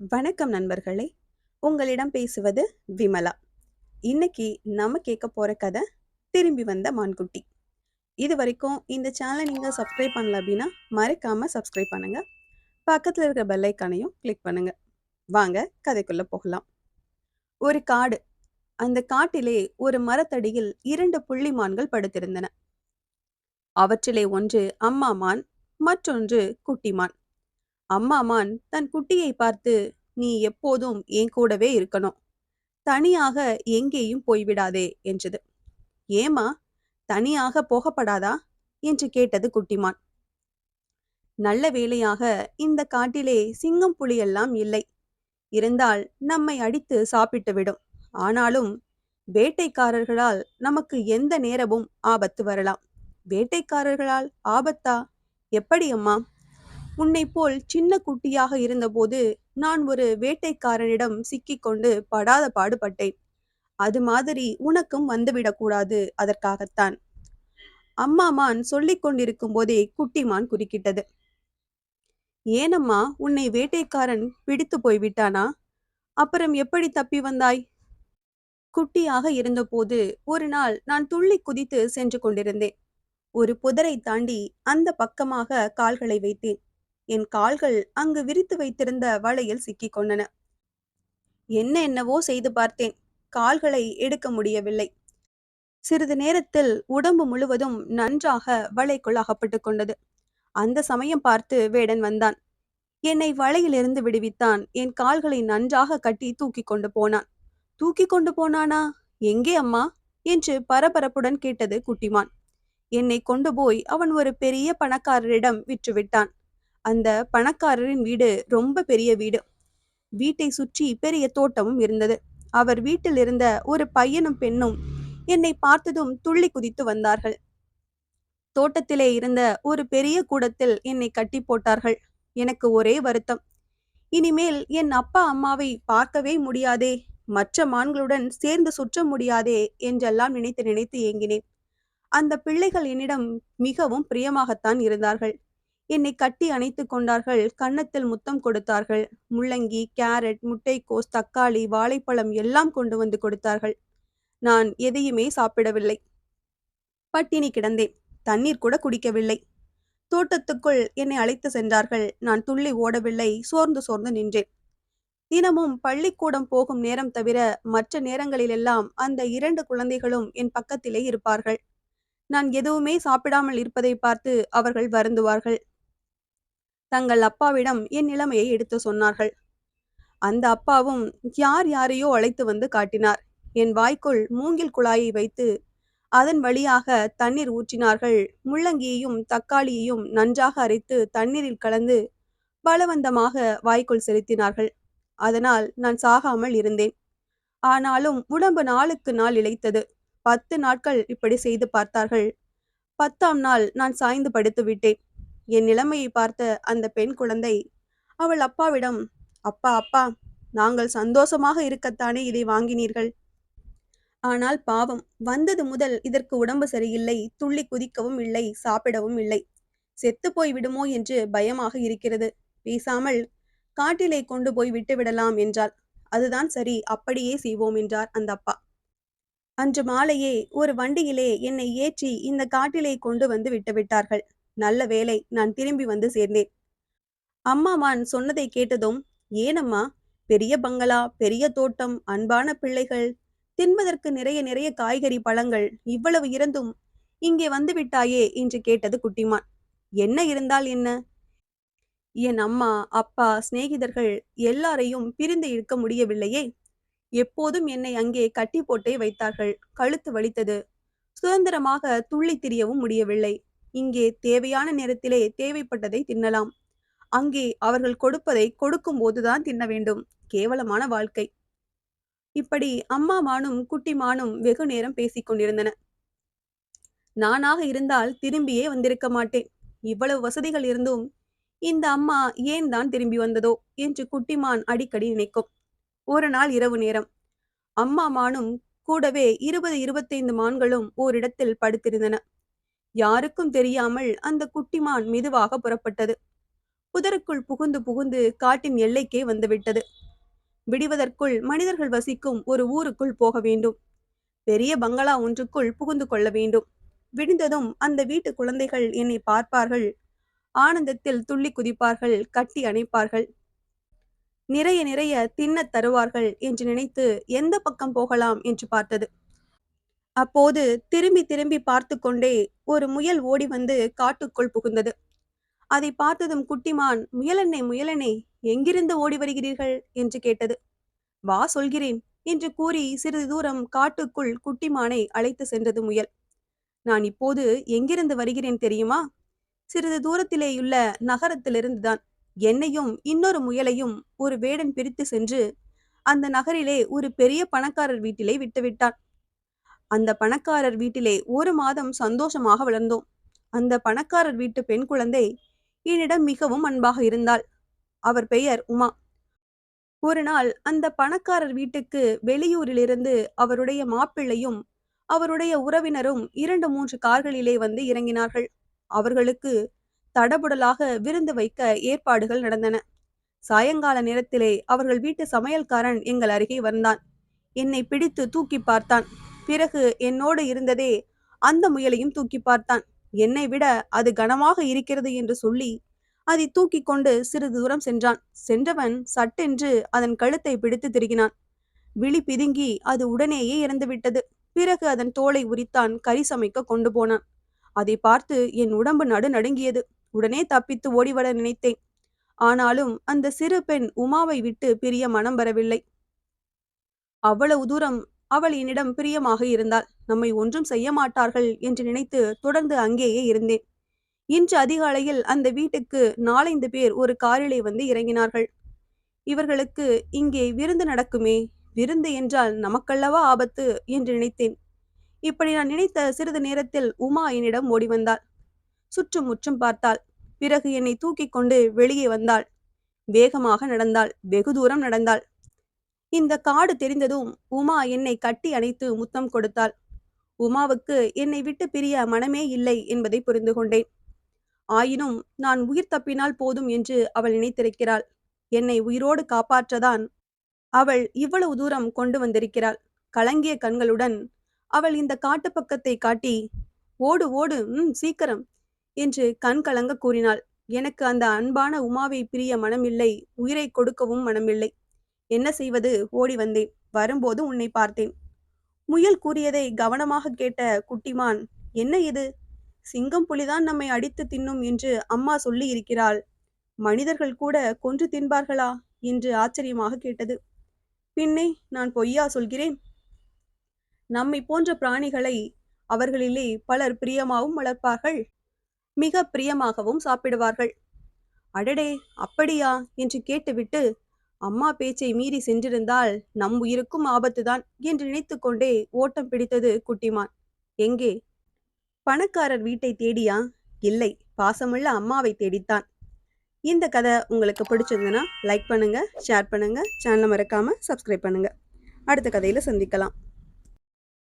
வணக்கம் நண்பர்களே. உங்களிடம் பேசுவது விமலா. இன்னைக்கு நம்ம கேட்க போற கதை திரும்பி வந்த மான்குட்டி. இது வரைக்கும் இந்த சேனலை நீங்க சப்ஸ்கிரைப் பண்ணல அப்படின்னா மறக்காம சப்ஸ்கிரைப் பண்ணுங்க. பக்கத்துல இருக்கிற பெல்லைக்கானையும் கிளிக் பண்ணுங்க. வாங்க கதைக்குள்ள போகலாம். ஒரு காடு. அந்த காட்டிலே ஒரு மரத்தடியில் இரண்டு புள்ளி மான்கள் படுத்திருந்தன. அவற்றிலே ஒன்று அம்மா மான் மற்றொன்று குட்டிமான் அம்மாமான் தன் குட்டியை பார்த்து நீ எப்போதும் என் கூடவே இருக்கணும். தனியாக எங்கேயும் போய்விடாதே என்றது. ஏமா தனியாக போகப்படாதா? என்று கேட்டது குட்டிமான். நல்ல வேளையாக இந்த காட்டிலே சிங்கம் புலியெல்லாம் இல்லை. இருந்தால் நம்மை அடித்து சாப்பிட்டு விடும். ஆனாலும் வேட்டைக்காரர்களால் நமக்கு எந்த நேரமும் ஆபத்து வரலாம். வேட்டைக்காரர்களால் ஆபத்தா? எப்படி அம்மா? உன்னை போல் சின்ன குட்டியாக இருந்தபோது நான் ஒரு வேட்டைக்காரனிடம் சிக்கிக்கொண்டு படாத பாடுபட்டேன். அது மாதிரி உனக்கும் வந்துவிடக்கூடாது அதற்காகத்தான். அம்மாமான் சொல்லிக் கொண்டிருக்கும் போதே குட்டிமான் குறுக்கிட்டது. ஏனம்மா உன்னை வேட்டைக்காரன் பிடித்து போய்விட்டானா அப்புறம் எப்படி தப்பி வந்தாய்? குட்டியாக இருந்தபோது ஒரு நாள் நான் துள்ளி குதித்து சென்று கொண்டிருந்தேன். ஒரு புதரை தாண்டி அந்த பக்கமாக கால்களை வைத்தேன். என் கால்கள் அங்கு விரித்து வைத்திருந்த வலையில் சிக்கிக் கொண்டன என்ன என்னவோ செய்து பார்த்தேன். கால்களை எடுக்க முடியவில்லை. சிறிது நேரத்தில் உடம்பு முழுவதும் நன்றாக வலைக்குள் அகப்பட்டு கொண்டது. அந்த சமயம் பார்த்து வேடன் வந்தான். என்னை வலையிலிருந்து விடுவித்தான். என் கால்களை நன்றாக கட்டி தூக்கி கொண்டு போனான். தூக்கி கொண்டு போனானா? எங்கே அம்மா? என்று பரபரப்புடன் கேட்டது குட்டிமான். என்னை கொண்டு போய் அவன் ஒரு பெரிய பணக்காரரிடம் விற்றுவிட்டான். அந்த பணக்காரரின் வீடு ரொம்ப பெரிய வீடு. வீட்டை சுற்றி பெரிய தோட்டமும் இருந்தது. அவர் வீட்டில் இருந்த ஒரு பையனும் பெண்ணும் என்னை பார்த்ததும் துள்ளி குதித்து வந்தார்கள். தோட்டத்திலே இருந்த ஒரு பெரிய கூடத்தில் என்னை கட்டி போட்டார்கள். எனக்கு ஒரே வருத்தம். இனிமேல் என் அப்பா அம்மாவை பார்க்கவே முடியாதே மற்ற மான்களுடன் சேர்ந்து சுற்ற முடியாதே என்றெல்லாம் நினைத்து நினைத்து ஏங்கினேன். அந்த பிள்ளைகள் என்னிடம் மிகவும் பிரியமாகத்தான் இருந்தார்கள். என்னை கட்டி அணைத்து கொண்டார்கள். கன்னத்தில் முத்தம் கொடுத்தார்கள். முள்ளங்கி கேரட் முட்டைக்கோஸ் தக்காளி வாழைப்பழம் எல்லாம் கொண்டு வந்து கொடுத்தார்கள். நான் எதையுமே சாப்பிடவில்லை. பட்டினி கிடந்தேன். தண்ணீர் கூட குடிக்கவில்லை. தோட்டத்துக்குள் என்னை அழைத்து சென்றார்கள். நான் துள்ளி ஓடவில்லை. சோர்ந்து சோர்ந்து நின்றேன். தினமும் பள்ளிக்கூடம் போகும் நேரம் தவிர மற்ற நேரங்களிலெல்லாம் அந்த இரண்டு குழந்தைகளும் என் பக்கத்திலே இருப்பார்கள். நான் எதுவுமே சாப்பிடாமல் இருப்பதை பார்த்து அவர்கள் வருந்துவார்கள். தங்கள் அப்பாவிடம் என் நிலைமையை எடுத்து சொன்னார்கள். அந்த அப்பாவும் யார் யாரையோ அழைத்து வந்து காட்டினார். என் வாய்க்குள் மூங்கில் குழாயை வைத்து அதன் வழியாக தண்ணீர் ஊற்றினார்கள். முள்ளங்கியையும் தக்காளியையும் நன்றாக அரைத்து தண்ணீரில் கலந்து பலவந்தமாக வாய்க்குள் செலுத்தினார்கள். அதனால் நான் சாகாமல் இருந்தேன். ஆனாலும் உடம்பு நாளுக்கு நாள் இழைத்தது. பத்து நாட்கள் இப்படி செய்து பார்த்தார்கள். பத்தாம் நாள் நான் சாய்ந்து படுத்து விட்டேன். என் நிலைமையை பார்த்த அந்த பெண் குழந்தை அவள் அப்பாவிடம் அப்பா அப்பா நாங்கள் சந்தோஷமாக இருக்கத்தானே இதை வாங்கினீர்கள்? ஆனால் பாவம் வந்தது முதல் இதற்கு உடம்பு சரியில்லை துள்ளி குதிக்கவும் இல்லை சாப்பிடவும் இல்லை. செத்து போய் விடுமோ என்று பயமாக இருக்கிறது. பேசாமல் காட்டிலே கொண்டு போய் விட்டு விடலாம் என்றாள். அதுதான் சரி அப்படியே செய்வோம் என்றார் அந்த அப்பா. அன்று மாலையே ஒரு வண்டியிலே என்னை ஏற்றி இந்த காட்டிலே கொண்டு வந்து விட்டுவிட்டார்கள் நல்ல வேலை நான் திரும்பி வந்து சேர்ந்தேன். அம்மாவான் சொன்னதை கேட்டதும் ஏனம்மா பெரிய பங்களா பெரிய தோட்டம் அன்பான பிள்ளைகள் தின்பதற்கு நிறைய நிறைய காய்கறி பழங்கள் இவ்வளவு இருந்தும் இங்கே வந்து விட்டாயே என்று கேட்டது குட்டிமான். என்ன இருந்தால் என்ன? என் அம்மா அப்பா சிநேகிதர்கள் எல்லாரையும் பிரிந்து இருக்க முடியவில்லையே. எப்போதும் என்னை அங்கே கட்டி போட்டே வைத்தார்கள். கழுத்து வலித்தது. சுதந்திரமாக துள்ளி திரியவும் முடியவில்லை. இங்கே தேவையான நேரத்திலே தேவைப்பட்டதை தின்னலாம். அங்கே அவர்கள் கொடுப்பதை கொடுக்கும் போதுதான் தின்ன வேண்டும். கேவலமான வாழ்க்கை. இப்படி அம்மா மானும் குட்டி மானும் வெகு நேரம் பேசிக் கொண்டிருந்தன. நானாக இருந்தால் திரும்பியே வந்திருக்க மாட்டேன். இவ்வளவு வசதிகள் இருந்தும் இந்த அம்மா ஏன் தான் திரும்பி வந்ததோ என்று குட்டிமான் அடிக்கடி நினைக்கும். ஒரு நாள் இரவு நேரம். அம்மா மானும் கூடவே இருபது இருபத்தைந்து மான்களும் ஓரிடத்தில் படுத்திருந்தன. யாருக்கும் தெரியாமல் அந்த குட்டிமான் மெதுவாக புறப்பட்டது. புதருக்குள் புகுந்து புகுந்து காட்டின் எல்லைக்கே வந்துவிட்டது விடிவதற்குள் மனிதர்கள் வசிக்கும் ஒரு ஊருக்குள் போக வேண்டும். பெரிய பங்களா ஒன்றுக்குள் புகுந்து கொள்ள வேண்டும். விடிந்ததும் அந்த வீட்டு குழந்தைகள் என்னை பார்ப்பார்கள். ஆனந்தத்தில் துள்ளி குதிப்பார்கள் கட்டி அணைப்பார்கள். நிறைய நிறைய தின்னத் தருவார்கள் என்று நினைத்து எந்த பக்கம் போகலாம் என்று பார்த்தது. அப்போது திரும்பி திரும்பி பார்த்து கொண்டே ஒரு முயல் ஓடி வந்து காட்டுக்குள் புகுந்தது. அதை பார்த்ததும் குட்டிமான் முயலெண்ணே முயலெண்ணே எங்கிருந்து ஓடி வருகிறீர்கள்? என்று கேட்டது. வா சொல்கிறேன் என்று கூறி சிறிது தூரம் காட்டுக்குள் குட்டிமானை அழைத்து சென்றது முயல். நான் இப்போது எங்கிருந்து வருகிறேன் தெரியுமா? சிறிது தூரத்திலேயுள்ள நகரத்திலிருந்துதான். என்னையும் இன்னொரு முயலையும் ஒரு வேடன் பிரித்து சென்று அந்த நகரிலே ஒரு பெரிய பணக்காரர் வீட்டிலே விட்டுவிட்டான். அந்த பணக்காரர் வீட்டிலே ஒரு மாதம் சந்தோஷமாக வளர்ந்தோம். அந்த பணக்காரர் வீட்டு பெண் குழந்தை என்னிடம் மிகவும் அன்பாக இருந்தாள். அவர் பெயர் உமா. ஒரு நாள் அந்த பணக்காரர் வீட்டுக்கு வெளியூரிலிருந்து அவருடைய மாப்பிள்ளையும் அவருடைய உறவினரும் இரண்டு மூன்று கார்களிலே வந்து இறங்கினார்கள். அவர்களுக்கு தடபுடலாக விருந்து வைக்க ஏற்பாடுகள் நடந்தன. சாயங்கால நேரத்திலே அவர்கள் வீட்டு சமையல்காரன் எங்கள் அருகே வந்தான். என்னை பிடித்து தூக்கி பார்த்தான். பிறகு என்னோடு இருந்ததே அந்த முயலையும் தூக்கி பார்த்தான். என்னை விட அது கனமாக இருக்கிறது என்று சொல்லி அதை தூக்கி கொண்டு சிறிது தூரம் சென்றான். சென்றவன் சட்டென்று அதன் கழுத்தை பிடித்து திருகினான். விழி பிதுங்கி அது உடனேயே இறந்துவிட்டது பிறகு அதன் தோலை உரித்தான் கறி சமைக்க கொண்டு போனான். அதை பார்த்து என் உடம்பு நடு நடுங்கியது. உடனே தப்பித்து ஓடிவர நினைத்தேன். ஆனாலும் அந்த சிறு பெண் உமாவை விட்டு பிரிய மனம் வரவில்லை. அவ்வளவு தூரம் அவள் என்னிடம் பிரியமாக இருந்தாள். நம்மை ஒன்றும் செய்ய மாட்டார்கள் என்று நினைத்து தொடர்ந்து அங்கேயே இருந்தேன். இன்று அதிகாலையில் அந்த வீட்டுக்கு நாலைந்து பேர் ஒரு காரிலே வந்து இறங்கினார்கள். இவர்களுக்கு இங்கே விருந்து நடக்குமே? விருந்து என்றால் நமக்கல்லவா ஆபத்து என்று நினைத்தேன். இப்படி நான் நினைத்த சிறிது நேரத்தில் உமா என்னிடம் ஓடி வந்தாள். சுற்றும் முற்றும் பார்த்தாள். பிறகு என்னை தூக்கிக் கொண்டு வெளியே வந்தாள். வேகமாக நடந்தாள். வெகு தூரம் நடந்தாள். இந்த காடு தெரிந்ததும் உமா என்னை கட்டி அணைத்து முத்தம் கொடுத்தாள். உமாவுக்கு என்னை விட்டு பிரிய மனமே இல்லை என்பதை புரிந்து கொண்டேன். ஆயினும் நான் உயிர் தப்பினால் போதும் என்று அவள் நினைத்திருக்கிறாள். என்னை உயிரோடு காப்பாற்றதான் அவள் இவ்வளவு தூரம் கொண்டு வந்திருக்கிறாள். கலங்கிய கண்களுடன் அவள் இந்த காட்டு பக்கத்தை காட்டி ஓடு ஓடு ம் சீக்கிரம் என்று கண் கலங்க கூறினாள். எனக்கு அந்த அன்பான உமாவை பிரிய மனமில்லை உயிரை கொடுக்கவும் மனமில்லை. என்ன செய்வது? ஓடி வந்தேன். வரும்போது உன்னை பார்த்தேன். முயல் கூறியதை கவனமாக கேட்ட குட்டிமான் என்ன இது? சிங்கம் புலிதான் நம்மை அடித்து தின்னும் என்று அம்மா சொல்லி இருக்கிறாள் மனிதர்கள் கூட கொன்று தின்பார்களா? என்று ஆச்சரியமாக கேட்டது. பின்னே நான் பொய்யா சொல்கிறேன்? நம்மை போன்ற பிராணிகளை அவர்களிலே பலர் பிரியமாகவும் வளர்ப்பார்கள் மிக பிரியமாகவும் சாப்பிடுவார்கள். அடடே அப்படியா? என்று கேட்டுவிட்டு அம்மா பேச்சை மீறி சென்றிருந்தால் நம் உயிருக்கும் ஆபத்துதான் என்று நினைத்து கொண்டே ஓட்டம் பிடித்தது குட்டிமான். எங்கே? பணக்காரர் வீட்டை தேடியா? இல்லை பாசமுள்ள அம்மாவை தேடித்தான். இந்த கதை உங்களுக்கு பிடிச்சிருந்ததுன்னா லைக் பண்ணுங்க ஷேர் பண்ணுங்க சேனலை மறக்காம சப்ஸ்கிரைப் பண்ணுங்க. அடுத்த கதையில சந்திக்கலாம்.